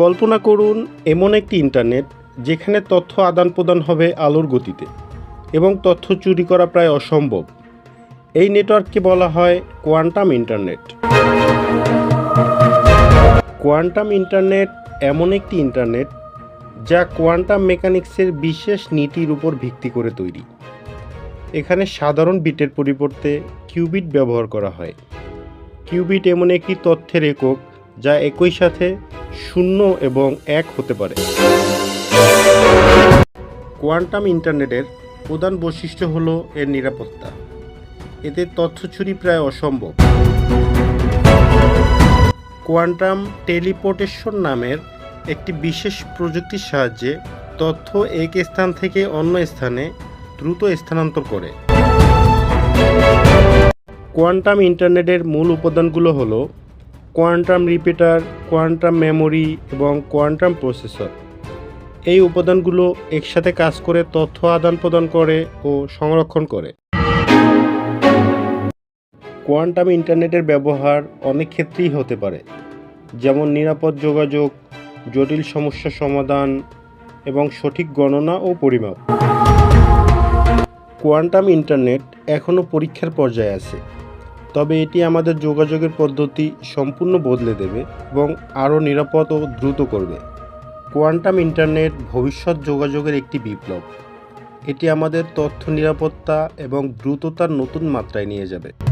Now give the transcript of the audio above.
কল্পনা করুন এমন একটি ইন্টারনেট যেখানে তথ্য আদান প্রদান হবে আলোর গতিতে এবং তথ্য চুরি করা প্রায় অসম্ভব। এই নেটওয়ার্ককে বলা হয় কোয়ান্টাম ইন্টারনেট। কোয়ান্টাম ইন্টারনেট এমন একটি ইন্টারনেট যা কোয়ান্টাম মেকানিক্সের বিশেষ নীতির উপর ভিত্তি করে তৈরি। এখানে সাধারণ বিটের পরিবর্তে কিউবিট ব্যবহার করা হয়। কিউবিট এমন একটি তথ্যের একক যা একই সাথে শূন্য এবং এক হতে পারে। কোয়ান্টাম ইন্টারনেটের প্রধান বৈশিষ্ট্য হল এর নিরাপত্তা। এতে তথ্য চুরি প্রায় অসম্ভব। কোয়ান্টাম টেলিপোর্টেশন নামের একটি বিশেষ প্রযুক্তির সাহায্যে তথ্য এক স্থান থেকে অন্য স্থানে দ্রুত স্থানান্তর করে। কোয়ান্টাম ইন্টারনেটের মূল উপাদানগুলো হলো কোয়ান্টাম রিপিটার, কোয়ান্টাম মেমোরি এবং কোয়ান্টাম প্রসেসর। এই উপাদানগুলো একসাথে কাজ করে তথ্য আদান প্রদান করে ও সংরক্ষণ করে। কোয়ান্টাম ইন্টারনেটের ব্যবহার অনেক ক্ষেত্রেই হতে পারে, যেমন নিরাপদ যোগাযোগ, জটিল সমস্যা সমাধান এবং সঠিক গণনা ও পরিমাপ। কোয়ান্টাম ইন্টারনেট এখনও পরীক্ষার পর্যায়ে আছে। তবে এটি আমাদের যোগাযোগের পদ্ধতি সম্পূর্ণ বদলে দেবে এবং আরও নিরাপদ ও দ্রুত করবে। কোয়ান্টাম ইন্টারনেট ভবিষ্যৎ যোগাযোগের একটি বিপ্লব। এটি আমাদের তথ্য নিরাপত্তা এবং দ্রুততার নতুন মাত্রায় নিয়ে যাবে।